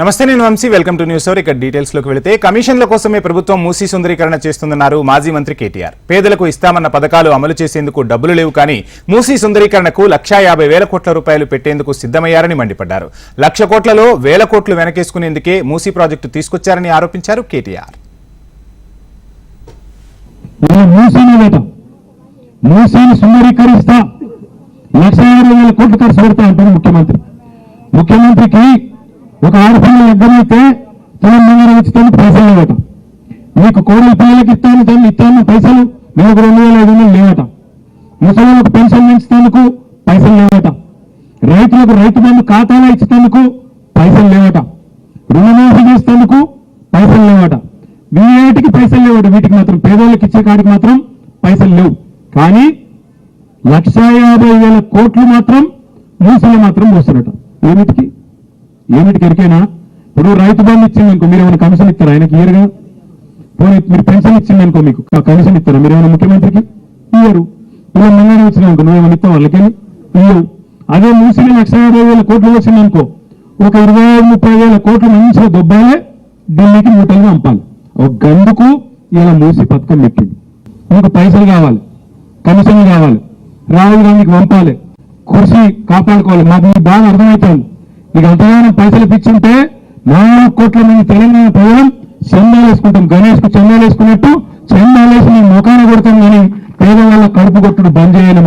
నమస్తే నేను Vamshi. Welcome to news hour ఇక్కడ డీటెయిల్స్లోకి వెళితే కమిషన్ల కోసమే ప్రభుత్వం మూసీ సుందరీకరణ చేస్తుందన్నారు మాజీ మంత్రి కేటీఆర్. పేదలకు ఇస్తామన్న పథకాలు అమలు చేసేందుకు డబ్బులు లేవు కానీ మూసీ సుందరీకరణకు లక్షా యాభై వేల కోట్ల రూపాయలు పెట్టేందుకు సిద్ధమయ్యారని మండిపడ్డారు. లక్ష కోట్లలో వేల కోట్లు వెనకేసుకునేందుకే మూసీ ప్రాజెక్టు తీసుకొచ్చారని ఆరోపించారు కేటీఆర్. మూసీని సుందరీకరిస్తా. లక్ష యాభై వేల కోట్లు ఖర్చు పెడతా అంటారు ముఖ్యమంత్రి. ముఖ్యమంత్రికి ఒక ఆడపిల్ల లగ్గమైతే తెలంగాణ ఉచితాన్ని పైసలు లేవట మీకు కోడలి పిల్లలకి ఇస్తాను తల్లి ఇస్తాను పైసలు. మీకు రెండు వేల ఐదు వందలు లేవట. ముసలిలకు పెన్షన్ ఇచ్చేందుకు పైసలు లేవట. రైతులకు రైతు బంధు ఖాతాలో ఇచ్చేందుకు పైసలు లేవట. రుణమాఫీ చేసేందుకు పైసలు లేవట. వీటికి పైసలు లేవట వీటికి మాత్రం పేదోళ్ళకి ఇచ్చే కాడికి మాత్రం పైసలు లేవు. కానీ లక్ష యాభై వేల కోట్లు మాత్రం మూసలు మాత్రం మూసలట. ఏమిటికి? ఏమిటికి ఎరికైనా ఇప్పుడు రైతు బంధు ఇచ్చింది అనుకో మీరు ఏమైనా కమిషన్ ఇస్తారా? ఆయనకి ఇయర్గా పోనీ మీరు పెన్షన్ ఇచ్చింది అనుకో మీకు కమిషన్ ఇస్తారా? మీరు ఏమైనా ముఖ్యమంత్రికి? ఇయ్యరు. ఇలా మంగళ వచ్చిన అనుకో నువ్వు ఏమైనా ఇస్తావు వాళ్ళకి ఇయ్యవు అదే మూసిని లక్ష యాభై వేల కోట్లు వచ్చింది అనుకో ఒక ఇరవై ఐదు ముప్పై వేల కోట్లు మంచిగా దొబ్బాలే ఢిల్లీకి మూటలుగా పంపాలి ఒక గందుకు ఇలా మూసి పథకం పెట్టింది. మీకు పైసలు కావాలి కమిషన్లు కావాలి రాహుల్ గాంధీకి పంపాలి కుర్చీ కాపాడుకోవాలి. మాకు బాగా అర్థమవుతుంది. మీకు అంతగానో పైసలు ఇప్పించుంటే నాలుగు కోట్ల మంది తెలంగాణ ప్రజలు చందాలు వేసుకుంటాం. గణేష్కు చందాలు వేసుకున్నట్టు చందాలు వేసి మీ ముఖాన కొడతాం కానీ పేదవాళ్ళ కడుపు కొట్టుడు బంద్ చేయాలి